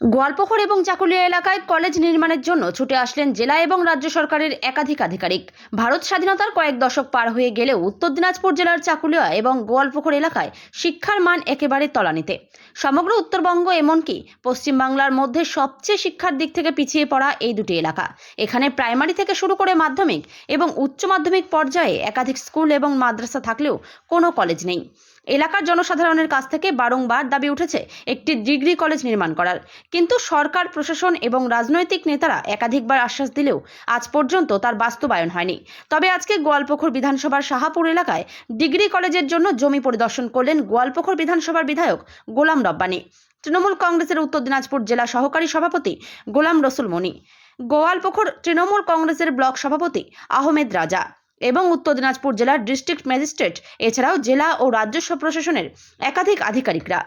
গোয়ালপুকুর এবং চাকুলিয়া এলাকায় কলেজ নির্মাণের জন্য ছুটে আসলেন জেলা এবং রাজ্য সরকারের একাধিক আধিকারিক ভারত স্বাধীনতার কয়েক দশক পার হয়ে গেলেও উত্তর দিনাজপুর জেলার চাকুলিয়া এবং গোয়ালপুকুর এলাকায় শিক্ষার মান একেবারে তলানিতে। সমগ্র উত্তরবঙ্গ এমনকি পশ্চিমবাংলার মধ্যে সবচেয়ে শিক্ষার দিক থেকে পিছিয়ে পড়া এই দুটি এলাকা। এখানে প্রাইমারি থেকে শুরু করে মাধ্যমিক এবং উচ্চ মাধ্যমিক পর্যায়ে একাধিক স্কুল এবং মাদ্রাসা থাকলেও কোনো কলেজ নেই। এলাকার জনসাধারণের কাছ থেকে বারংবার দাবি উঠেছে একটি ডিগ্রি কলেজ নির্মাণ করার। কিন্তু সরকার, প্রশাসন এবং রাজনৈতিক নেতারা একাধিকবার আশ্বাস দিলেও আজ পর্যন্ত তার বাস্তবায়ন হয়নি। তবে আজকে গোয়ালপুকুর বিধানসভার শাহাপুর এলাকায় ডিগ্রি কলেজের জন্য জমি পরিদর্শন করলেন গোয়ালপুকুর বিধানসভার বিধায়ক গোলাম রব্বানি। তৃণমূল কংগ্রেসের উত্তর দিনাজপুর জেলা সহকারী সভাপতি গোলাম রসুল মনি। গোয়ালপুকুর তৃণমূল কংগ্রেসের ব্লক সভাপতি আহমেদ রাজা। এবং উত্তর দিনাজপুর জেলার ডিস্ট্রিক্ট ম্যাজিস্ট্রেট, এছাড়াও জেলা ও রাজ্য প্রশাসনের একাধিক আধিকারিকরা।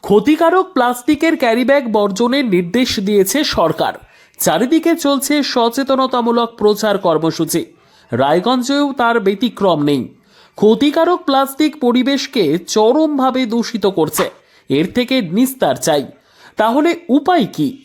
ক্ষতিকারক প্লাস্টিকের ক্যারিব্যাগ বর্জনের নির্দেশ দিয়েছে সরকার। চারিদিকে চলছে সচেতনতামূলক প্রচার কর্মসূচি। রায়গঞ্জেও তার ব্যতিক্রম নেই। ক্ষতিকারক প্লাস্টিক পরিবেশকে চরমভাবে দূষিত করছে। এর থেকে নিস্তার চাই। তাহলে উপায় কি?